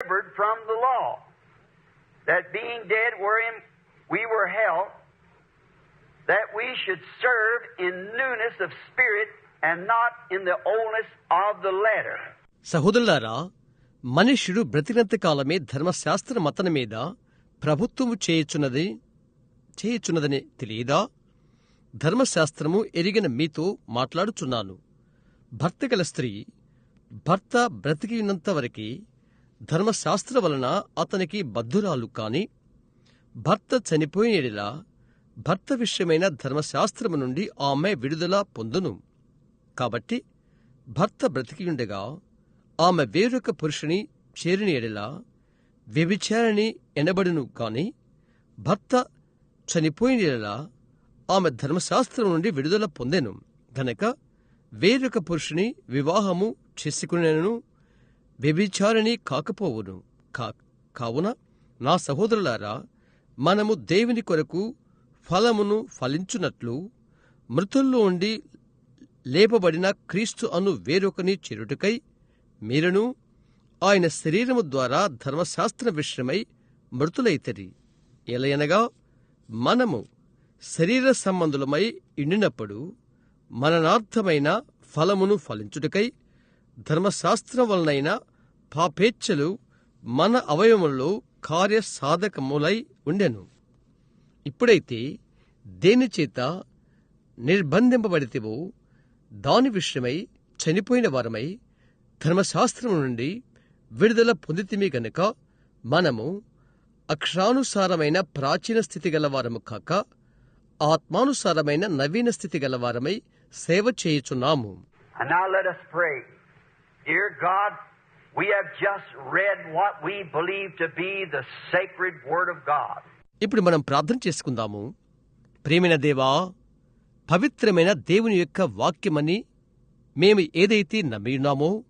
delivered from the law, that being dead wherein we were held, that we should serve in newness of spirit and not in the oldness of the letter. సహోదరులారా మనుష్యుడు బ్రతికినంత కాలమే ధర్మశాస్త్ర మతన మీద ప్రభుత్వము చేయుచున్నది చేయుచున్నదని తెలియదా ధర్మశాస్త్రము ఎరిగిన మీతో మాట్లాడుచున్నాను భర్త గల స్త్రీ భర్త బ్రతికినంత ఉన్నంత ధర్మశాస్త్ర వలన అతనికి బద్ధురాలు కాని భర్త చనిపోయినలా భర్త విషయమైన ధర్మశాస్త్రము నుండి ఆమె విడుదల పొందును. కాబట్టి భర్త బ్రతికియుండగా ఆమె వేరొక పురుషుని చేరిన ఎడల వ్యభిచారిణి ఎనబడును కాని భర్త చనిపోయిన ఆమె ధర్మశాస్త్రం నుండి విడుదల పొందెను. గనక వేరొక పురుషుని వివాహము చేసుకునేను వ్యభిచారిణి కాకపోవును. కా కావున నా సహోదరులారా మనము దేవుని కొరకు ఫలమును ఫలించునట్లు మృతుల్లో ఉండి లేపబడిన క్రీస్తు అను వేరొకని చెరుటకై మీరును ఆయన శరీరము ద్వారా ధర్మశాస్త్ర విషయమై మృతులైతరి. ఎలయనగా మనము శరీర సంబంధులమై ఇండినప్పుడు మననార్థమైన ఫలమును ఫలించుటకై ధర్మశాస్త్రం వలనైనా పాపేచ్ఛలు మన అవయవంలో కార్యసాధకములై ఉండెను. ఇప్పుడైతే దేనిచేత నిర్బంధింపబడితేవో దాని విషయమై చనిపోయిన వారమై ధర్మశాస్త్రం నుండి విడుదల పొందితిమి గనుక మనము అక్షరానుసారమైన ప్రాచీన స్థితి గలవారము కాక ఆత్మానుసారమైన నవీన స్థితి గలవారమై సేవ చేయుచున్నాము. And now let us pray. Dear God, we have just read what we believe to be the sacred Word of God. ఇప్పుడు మనం ప్రార్థన చేసుకుందాము ప్రేమైన దేవా పవిత్రమైన దేవుని యొక్క వాక్యమని మేము ఏదైతే నమ్మియున్నామో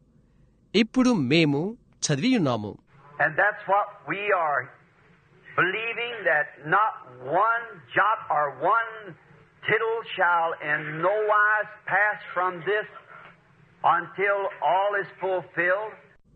ఇప్పుడు మేము చదివియున్నాము And that's what we are believing that not one jot or one tittle shall in no wise pass from this until all is fulfilled.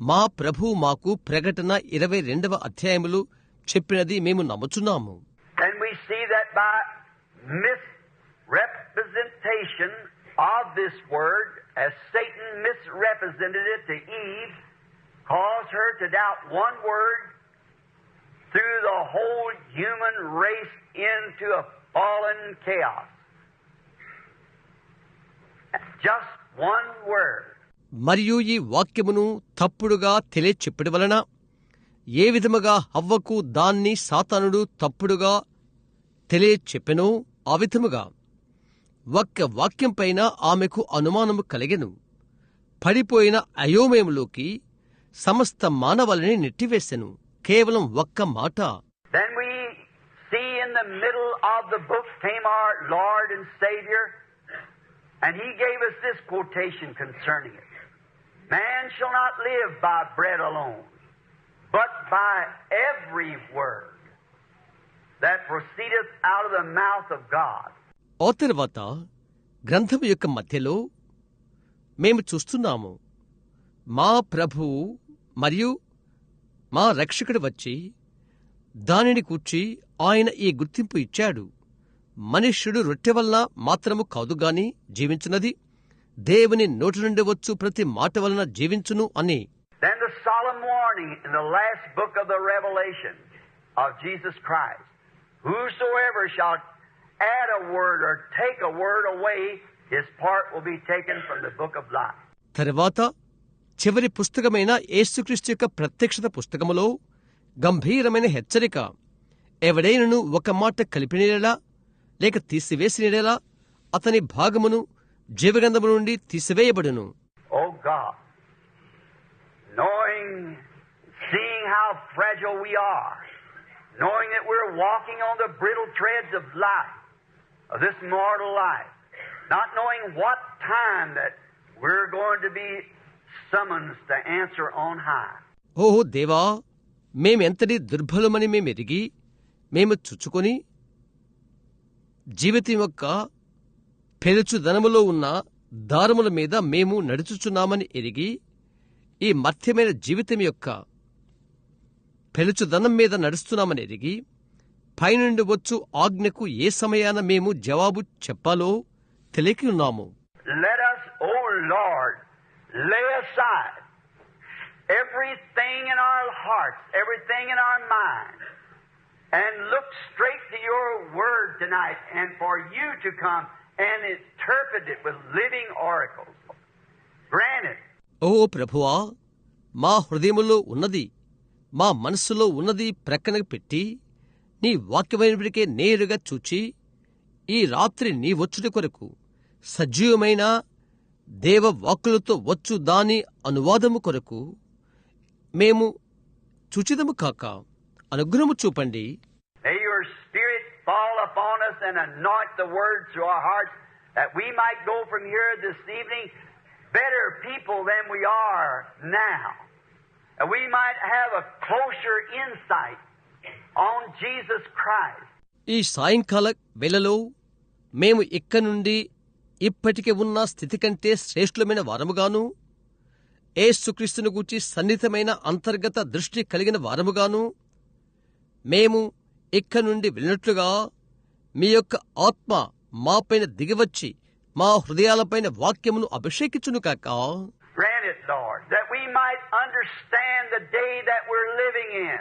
మా ప్రభు మాకు ప్రకటన ఇరవై రెండవ అధ్యాయములు చెప్పినది మేము నమ్ముచున్నాము can we see that by misrepresentation of this word, as Satan misrepresented it to Eve, caused her to doubt one word, through the whole human race into a fallen chaos. Just one word. మరియు ఈ వాక్యమును తప్పుడుగా తెలియచెప్పటి వలన ఏ విధముగా హవ్వకు దాన్ని సాతానుడు తప్పుడుగా తెలియచెప్పెనో ఆ విధముగా ఒక్క వాక్యం పైన ఆమెకు అనుమానము కలిగెను. పడిపోయిన అయోమయంలోకి సమస్త మానవాళిని నెట్టివేశెను కేవలం ఒక్క మాట. Then we see in the middle of the book came our Lord and Savior, and He gave us this quotation concerning it. Man shall not live by bread alone, but by every word that proceedeth out of the mouth of God. ఆ తర్వాత గ్రంథము యొక్క మధ్యలో మేము చూస్తున్నాము మా ప్రభువు మరియు మా రక్షకుడు వచ్చి దానిని కూర్చి ఆయన ఈ గుర్తింపు ఇచ్చాడు మనుష్యుడు రొట్టె వల్ల మాత్రము కాదుగాని జీవించినది దేవుని నోటి నుండి వచ్చు ప్రతి మాట వలన జీవించును అని. తరువాత చివరి పుస్తకమైన యేసుక్రీస్తు యొక్క ప్రత్యక్షత పుస్తకములో గంభీరమైన హెచ్చరిక. ఎవడైనను ఒక మాట కలిపినలా లేక తీసివేసినలా అతని భాగమును జీవగంధము నుండి తీసివేయబడును Oh God, knowing, seeing how fragile we are, knowing that we're walking on the brittle threads of life, of this mortal life, not knowing what time that we're going to be summoned to answer on high. ఓ దేవా మేమెంతటి దుర్బలమని మేము ఎరిగి మేము చుచ్చుకొని జీవితం యొక్క పెరచు ధనములో ఉన్న దారుముల మీద మేము నడుచుచున్నామని ఎరిగి ఈ మధ్యమైన జీవితం యొక్క పెలుచుదనం మీద నడుస్తున్నామని ఎరిగి పైనుండి వచ్చు ఆజ్ఞకు ఏ సమయాన మేము జవాబు చెప్పాలో తెలియకి ఉన్నాము Everything in our hearts, everything in our mind, and look straight to your word tonight and for you to come and interpret it with living oracles. Granted. ఓ ప్రభువా మా హృదయములో ఉన్నది మా మనస్సులో ఉన్నది ప్రక్కన పెట్టి నీ వాక్యమైనప్పటికే నేరుగా చూచి ఈ రాత్రి నీ వచ్చుట కొరకు సజీవమైన దేవవాక్కులతో వచ్చు దాని అనువాదము కొరకు మేము చుచితము కాక అనుగ్రహము చూపండి May your Spirit fall upon us and anoint the word to our hearts that we might go from here this evening better people than we are now. That we might have a closer insight on Jesus Christ. ఈ సాయంకాల వేళలో మేము ఇక్కడి నుండి ఇప్పటికే ఉన్న స్థితి కంటే శ్రేష్ఠులమైన వారముగాను ఏసుక్రీస్తును గూర్చి సన్నిహితమైన అంతర్గత దృష్టి కలిగిన వారముగాను మేము ఇక్కడి నుండి వెళ్ళినట్లుగా మీ యొక్క ఆత్మ మాపైన దిగివచ్చి మా హృదయాలపైన వాక్యమును అభిషేకించును కాక Grant it, Lord, that we might understand the day that we're living in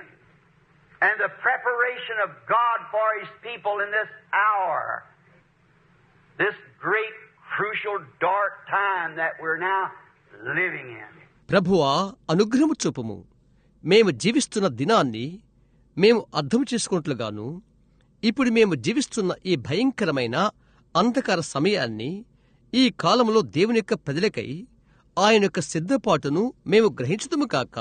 and the preparation of God for His people in this hour, this great, crucial, dark time that we're now living in. ప్రభువా అనుగ్రహము చూపుము మేము జీవిస్తున్న దినాన్ని మేము అర్థం చేసుకున్నట్లుగాను ఇప్పుడు మేము జీవిస్తున్న ఈ భయంకరమైన అంధకార సమయాన్ని ఈ కాలంలో దేవుని యొక్క ప్రజలకై ఆయన యొక్క సిద్ధపాటును మేము గ్రహించుతము కాక.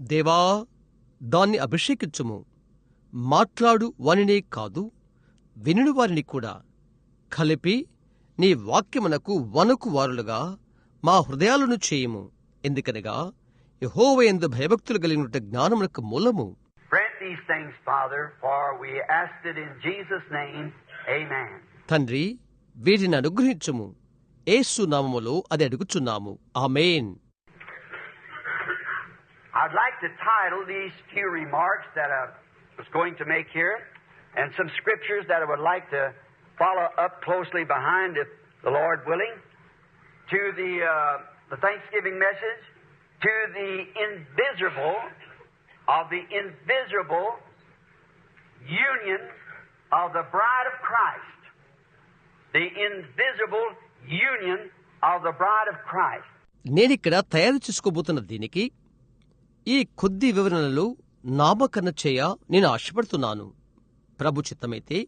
దేవా దాన్ని అభిషేకించుము. మాట్లాడు వానినే కాదు వినుడు వారిని కూడా. కలిపి నీ వాక్యమునకు వణుకు వారులుగా మా హృదయాలను చేయుము. ఎందుకనగా యహోవయందు భయభక్తులు కలిగినట్టు జ్ఞానమునకు మూలము. తండ్రి వీటిని అనుగ్రహించుము. ఏసు నామములో అది అడుగుచున్నాము. ఆమేన్. I'd like to title these few remarks that I was going to make here and some scriptures that I would like to follow up closely behind, if the Lord willing, to the, uh, the Thanksgiving message, to the invisible, of the invisible union of the bride of Christ. The invisible union of the bride of Christ. నేనిక్కడ తయారు చేసుకోబోతున్న దీనికి ఈ కొద్ది వివరణలు నామకరణ చేయ నేను ఆశపడుతున్నాను. ప్రభు చిత్తమైతే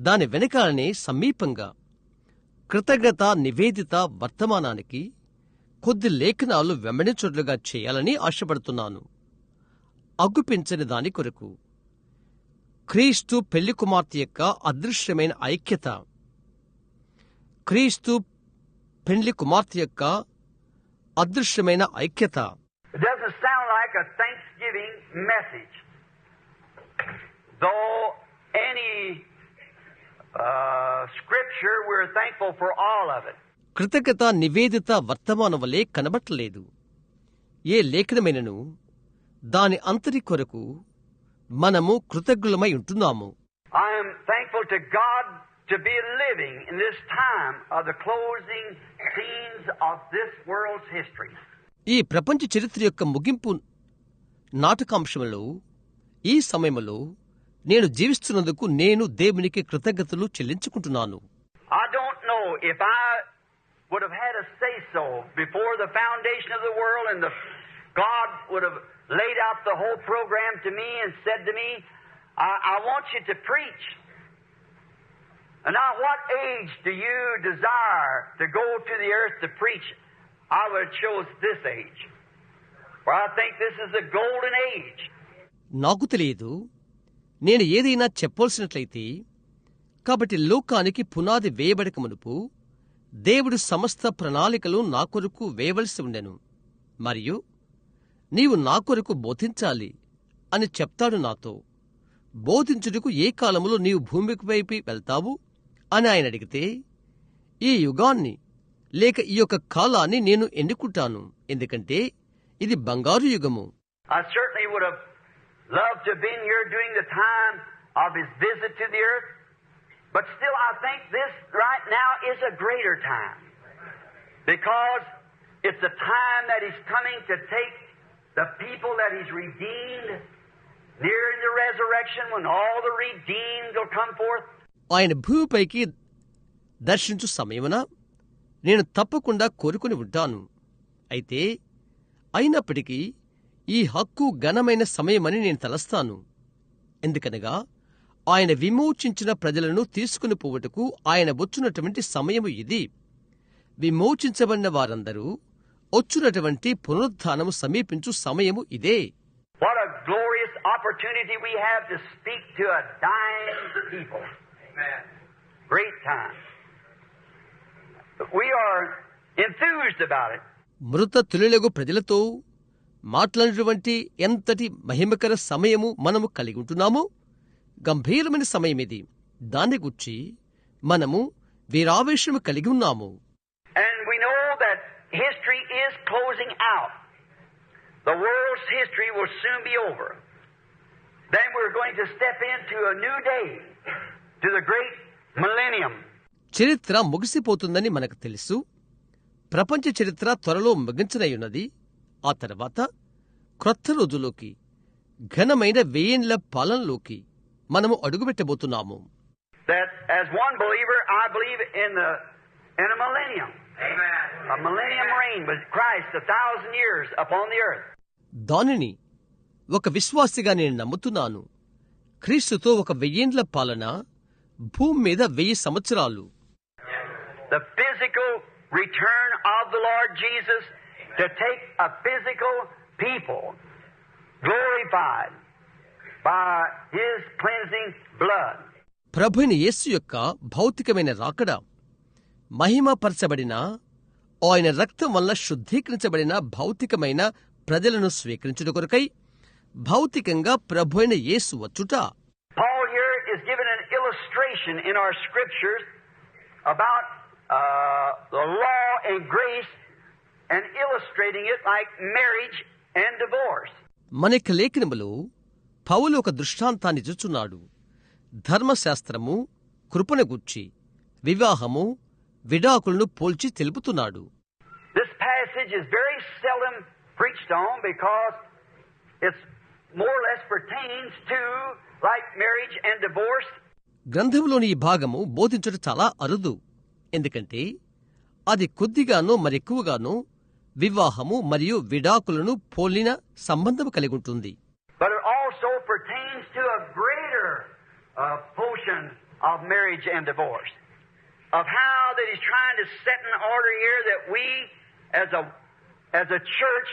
దాని వెనకాలనే సమీపంగా కృతజ్ఞత నివేదిత వర్తమానానికి కొద్ది లేఖనాలు వెంబడించుట్లుగా చేయాలని ఆశపడుతున్నాను. అగ్గుపించని దాని కొరకు క్రీస్తు పెళ్ళి కుమార్తె యొక్క అదృశ్యమైన ఐక్యత క్రీస్తు పెళ్ళి కుమార్తె యొక్క అదృశ్యమైన ఐక్యత. It doesn't sound like a Thanksgiving giving message. Though any uh, scripture, we're thankful for all of it. కృతజ్ఞత నివేదిత వర్తమానం వలె కనబట్టలేదు ఏ లేఖనమైనను దాని అంతరి కొరకు మనము కృతజ్ఞులమై ఉంటున్నాము ఈ ప్రపంచ చరిత్ర యొక్క ముగింపు నాటకాంశంలో ఈ సమయంలో నేను జీవిస్తున్నందుకు నేను దేవునికి కృతజ్ఞతలు చెల్లించుకుంటున్నాను I don't know if I would have had a say so before the foundation of the world and the God would have laid out the whole program to me and said to me, I, I want you to preach. And now, what age do you desire to go to the earth to preach? I would have chose this age. నాకు తెలియదు. నేను ఏదైనా చెప్పవలసినట్లయితే కాబట్టి లోకానికి పునాది వేయబడక మునుపు దేవుడు సమస్త ప్రణాళికలు నా కొరకు వేయవలసి ఉండెను. మరియు నీవు నా కొరకు బోధించాలి అని చెప్తాడు నాతో. బోధించుటకు ఏ కాలములో నీవు భూమికి వైపు వెళ్తావు అని ఆయన అడిగితే ఈ యుగాన్ని లేక ఈ యొక్క కాలాన్ని నేను ఎన్నుకుంటాను. ఎందుకంటే ఇది బంగారు యుగము I certainly would have loved to have been here during the time of his visit to the earth, but still I think this right now is a greater time. Because it's a time that he's coming to take the people that he's redeemed near in the resurrection when all the redeemed will come forth. ఆయన భూమిపైకి దర్శించు సమయమున నేను తప్పకుండా కోరుకుని ఉంటాను అయితే అయినప్పటికీ ఈ హక్కు ఘనమైన సమయమని నేను తలస్తాను ఎందుకనగా ఆయన విమోచించిన ప్రజలను తీసుకుని పోవుటకు ఆయన వచ్చున్నటువంటి సమయము ఇది విమోచించబడిన వారందరూ వచ్చున్నటువంటి పునరుత్థానము సమీపించు సమయము ఇదే What a glorious opportunity we have to speak to a dying people. Great time. We are enthused about it. మృత తులిలగు ప్రజలతో మాట్లాడినటువంటి ఎంతటి మహిమకర సమయము మనము కలిగి ఉంటున్నాము గంభీరమైన సమయమిది. దాన్ని గుర్చి మనము వీరావేశము కలిగి ఉన్నాము. చరిత్ర ముగిసిపోతుందని మనకు తెలుసు. ప్రపంచ చరిత్ర త్వరలో ముగించనయ్యున్నది ఆ తర్వాత క్రొత్త రోజులోకి ఘనమైన వేయన్ల పాలనలోకి మనము అడుగుపెట్టబోతున్నాము. దానిని ఒక విశ్వాసిగా నేను నమ్ముతున్నాను. క్రీస్తుతో ఒక వెయ్యేండ్ల పాలన భూమి మీద వెయ్యి సంవత్సరాలు. return of the Lord Jesus to take a physical people glorified by His cleansing blood. ప్రభుని యేసు యొక్క భౌతికమైన రాకడ మహిమపరచబడిన ఆయన రక్తం వల్ల శుద్ధీకరించబడిన భౌతికమైన ప్రజలను స్వీకరించుట కొరకై భౌతికంగా ప్రభు అయిన యేసు వచ్చుట Paul here is giving an illustration in our scriptures about uh, the law and grace and illustrating it like marriage and divorce. మనకి లేఖనములో పౌలు ఒక దృష్టాంతాన్ని చూచున్నాడు ధర్మశాస్త్రము కృపను గుర్చి వివాహము విడాకులను పోల్చి తెలుపుతున్నాడు This passage is very seldom preached on because it's more or less pertains to like marriage and divorce. గ్రంథంలోని ఈ భాగము బోధించడం చాలా అరుదు ఎందుకంటే అది కొద్దిగానో మరెక్కువగానో వివాహము మరియు విడాకులను పోలిన సంబంధం కలిగి ఉంటుంది also a greater of marriage and divorce. Of how that he's trying to set an order here that we as a as a church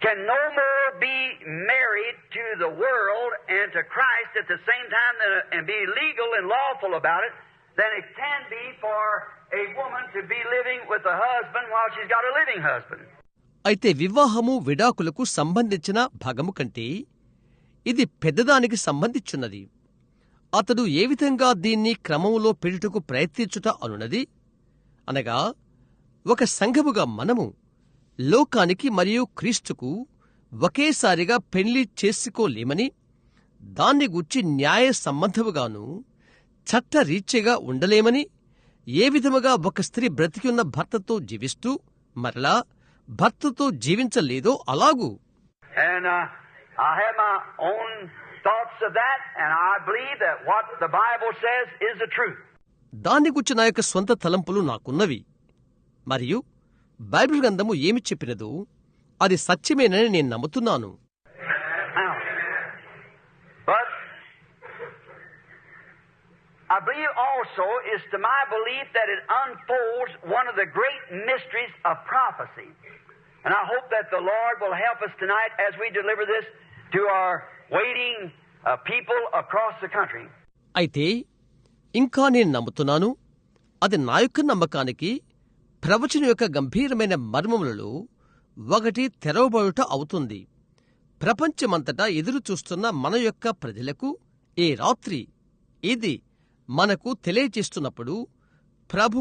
can no more be married to the world and to Christ at the same time that, and be legal and lawful about it than it can be for a woman to be living with a husband while she's got a living husband. అయితే వివాహము విడాకులకు సంబంధించిన భాగము కంటే ఇది పెద్దదానికి సంబంధించున్నది అతడు ఏ విధంగా దీన్ని క్రమంలో పెట్టుటకు ప్రయత్నించుట అనున్నది అనగా ఒక సంఘముగా మనము లోకానికి మరియు క్రీస్తుకు ఒకేసారిగా పెళ్ళి చేసుకోలేమని దాన్ని గుర్చి న్యాయ సంబంధముగాను చట్టరీత్యగా ఉండలేమని ఏ విధముగా ఒక స్త్రీ బ్రతికి ఉన్న భర్తతో జీవిస్తూ మరలా భర్తతో జీవించలేదో అలాగూ. And uh, I have my own thoughts of that, and I believe that what the Bible says is the truth. దాన్ని గురించి నా యొక్క స్వంత తలంపులు నాకున్నవి. మరియు బైబిల్ గ్రంథము ఏమి చెప్పినదో అది సత్యమేనని నేను నమ్ముతున్నాను out. But I believe also is to my belief that it unfolds one of the great mysteries of prophecy. And I hope that the Lord will help us tonight as we deliver this to our waiting uh, people across the country. అయితే ఇంకా నేను నమ్ముతున్నాను అది నా యొక్క నమ్మకానికి ప్రవచన యొక్క గంభీరమైన మర్మములలో ఒకటి తెరవబడుట అవుతుంది ప్రపంచమంతటా ఎదురు చూస్తున్న మన యొక్క ప్రజలకు ఈ రాత్రి ఇది మనకు తెలియచేస్తున్నప్పుడు ప్రభు